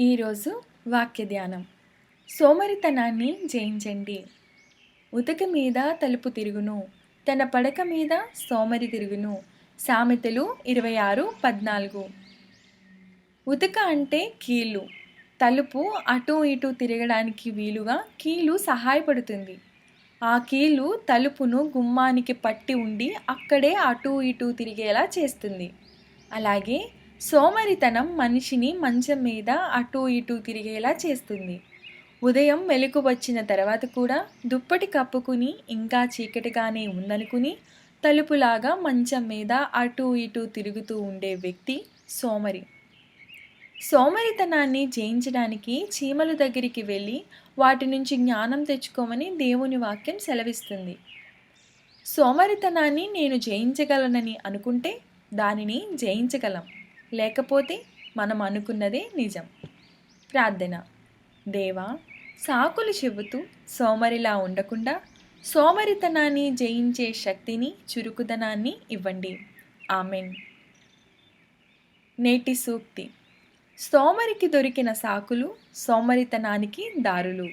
ఈరోజు వాక్య ధ్యానం. సోమరితనాన్ని జయించండి. ఉతక మీద తలుపు తిరుగును. తన పడక మీద సోమరి తిరుగును. సామెతలు ఇరవై ఆరు పద్నాలుగు. ఉతక అంటే కీళ్ళు. తలుపు అటు ఇటు తిరగడానికి వీలుగా కీలు సహాయపడుతుంది. ఆ కీలు తలుపును గుమ్మానికి పట్టి ఉండి అక్కడే అటు ఇటు తిరిగేలా చేస్తుంది. అలాగే సోమరితనం మనిషిని మంచం మీద అటు ఇటు తిరిగేలా చేస్తుంది. ఉదయం మెలకు వచ్చిన తర్వాత కూడా దుప్పటి కప్పుకుని ఇంకా చీకటిగానే ఉందనుకుని తలుపులాగా మంచం మీద అటు ఇటు తిరుగుతూ ఉండే వ్యక్తి సోమరి. సోమరితనాన్ని జయించడానికి చీమల దగ్గరికి వెళ్ళి వాటి నుంచి జ్ఞానం తెచ్చుకోమని దేవుని వాక్యం సెలవిస్తుంది. సోమరితనాన్ని నేను జయించగలనని అనుకుంటే దానిని జయించగలం. లేకపోతే మనం అనుకున్నదే నిజం. ప్రార్థన. దేవా సాకులు చెబుతూ సోమరిలా ఉండకుండా సోమరితనాన్ని జయించే శక్తిని చురుకుదనాన్ని ఇవ్వండి. ఆమెన్. నేటి సూక్తి. సోమరికి దొరికిన సాకులు సోమరితనానికి దారులు.